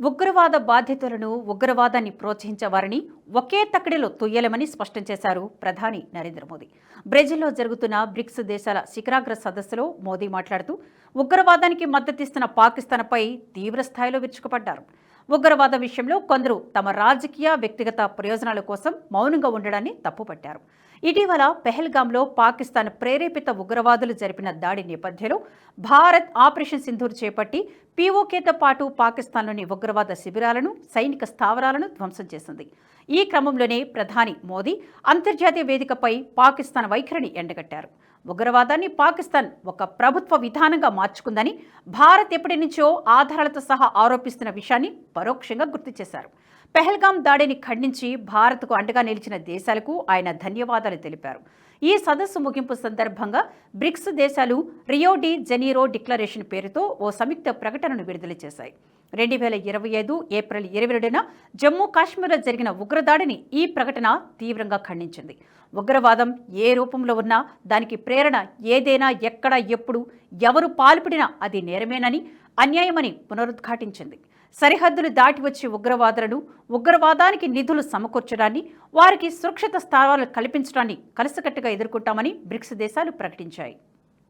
ఉగ్రవాద బాధితులను ఉగ్రవాదాన్ని ప్రోత్సహించేవారని ఒకే తక్కడిలో తొయ్యలేమని స్పష్టం చేశారు ప్రధాని నరేంద్ర మోదీ. బ్రెజిల్లో జరుగుతున్న బ్రిక్స్ దేశాల శిఖరాగ్ర సదస్సులో మోదీ మాట్లాడుతూ ఉగ్రవాదానికి మద్దతిస్తున్న పాకిస్తాన్పై తీవ్రస్థాయిలో విరుచుకుపడ్డారు. ఉగ్రవాద విషయంలో కొందరు తమ రాజకీయ వ్యక్తిగత ప్రయోజనాల కోసం మౌనంగా ఉండడాన్ని తప్పుపట్టారు. ఇటీవల పెహల్గాంలో పాకిస్తాన్ ప్రేరేపిత ఉగ్రవాదులు జరిపిన దాడి నేపథ్యంలో భారత్ ఆపరేషన్ సింధూర్ చేపట్టి పీఓకేతో పాటు పాకిస్తాన్లోని ఉగ్రవాద శిబిరాలను సైనిక స్థావరాలను ధ్వంసం చేసింది. ఈ క్రమంలోనే ప్రధాని మోదీ అంతర్జాతీయ వేదికపై పాకిస్తాన్ వైఖరిని ఎండగట్టారు. ఉగ్రవాదాన్ని పాకిస్తాన్ ఒక ప్రభుత్వ విధానంగా మార్చుకుందని భారత్ ఎప్పటి నుంచో ఆధారాలతో సహా ఆరోపిస్తున్న విషయాన్ని పరోక్షంగా గుర్తు చేశారు. పెహల్గాం దాడిని ఖండించి భారత్కు అండగా నిలిచిన దేశాలకు ఆయన ధన్యవాదాలు తెలిపారు. ఈ సదస్సు ముగింపు సందర్భంగా బ్రిక్స్ దేశాలు రియో డి జెనీరో డిక్లరేషన్ పేరుతో ఓ సంయుక్త ప్రకటనను విడుదల చేశాయి. రెండు వేల ఇరవై ఐదు ఏప్రిల్ ఇరవై రెండున జమ్మూ కాశ్మీర్లో జరిగిన ఉగ్రదాడిని ఈ ప్రకటన తీవ్రంగా ఖండించింది. ఉగ్రవాదం ఏ రూపంలో ఉన్నా దానికి ప్రేరణ ఏదైనా ఎక్కడ ఎప్పుడు ఎవరు పాల్పడినా అది నేరమేనని అన్యాయమని పునరుద్ఘాటించింది. సరిహద్దులు దాటి వచ్చి ఉగ్రవాదులను ఉగ్రవాదానికి నిధులు సమకూర్చడాన్ని వారికి సురక్షిత స్థానాలు కల్పించడాన్ని కలిసికట్టుగా ఎదుర్కొంటామని బ్రిక్స్ దేశాలు ప్రకటించాయి.